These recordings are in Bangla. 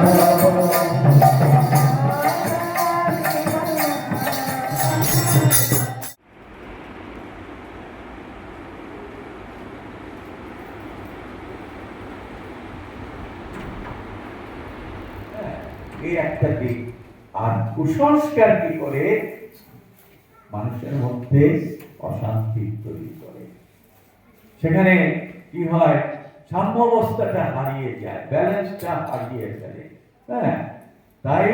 এই একটা দিক। আর কুসংস্কার কি করে? মানুষের মধ্যে অশান্তি তৈরি করে। সেখানে কি হয়? সাম্যাবস্থাটা হারিয়ে যায় ব্যালেন্সটা হারিয়ে ফেলে হ্যাঁ? তাই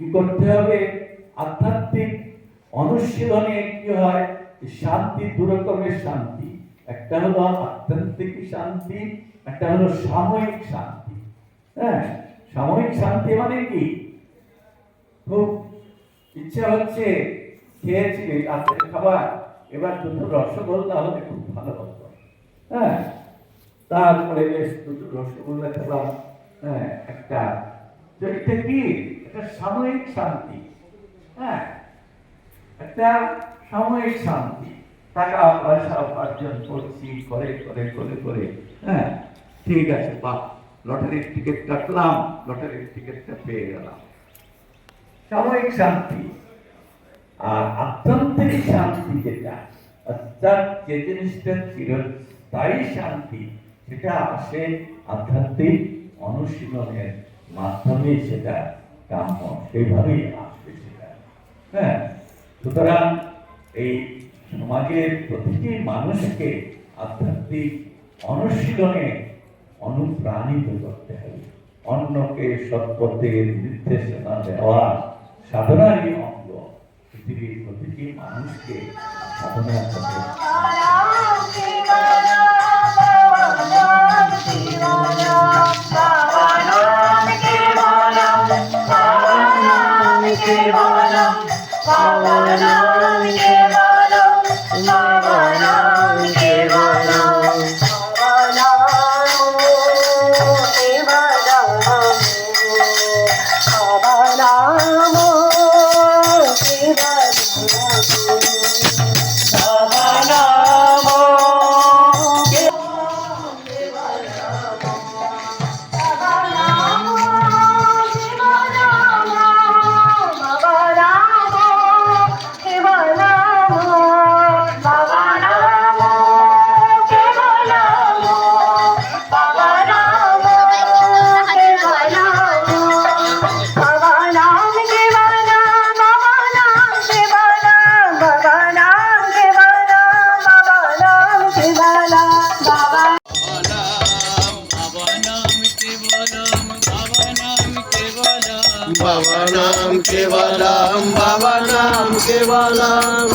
কি করতে হবে? আধ্যাত্মিক অনুশীলনে কি হয়? শান্তি দু শান্তি। একটা হলো আধ্যাত্মিক শান্তি, একটা হলো সাময়িক শান্তি। হ্যাঁ? সাময়িক শান্তি মানে কি? খুব ইচ্ছা হচ্ছে, খেয়েছি, রাতের খাবার, এবার দুটো রসগোল্লা হলে খুব ভালো হতো। হ্যাঁ? তারপরে রসগোল্লা খেলাম। হ্যাঁ একটা, তো এটা কি? একটা সাময়িক শান্তি। হ্যাঁ একটা সাময়িক শান্তি। টাকা, পয়সা উপার্জন করছি, করে করে করে করে। হ্যাঁ ঠিক আছে, বাহ, লটারির টিকিট কাটলাম, লটারির টিকিটটা পেয়ে গেলাম। সাময়িক শান্তি। আর আত্যন্তিক শান্তি যেটা, অর্থাৎ যে জিনিসটা চিরস্থায়ী শান্তি সেটা আসে আধ্যাত্মিক অনুশীলনের মাধ্যমে সেটা কাম্য সেইভাবেই আসবে সেটা। হ্যাঁ? সুতরাং এই সমাজের প্রতিটি মানুষকে আধ্যাত্মিক অনুশীলনে অনুপ্রাণিত করতে হবে। অন্যকে সৎপথের নির্দেশনা দেওয়া সাধনারই অঙ্গ। পৃথিবীর প্রতিটি মানুষকে সাধনা করতে भवनां केवलं भवनां केवलम्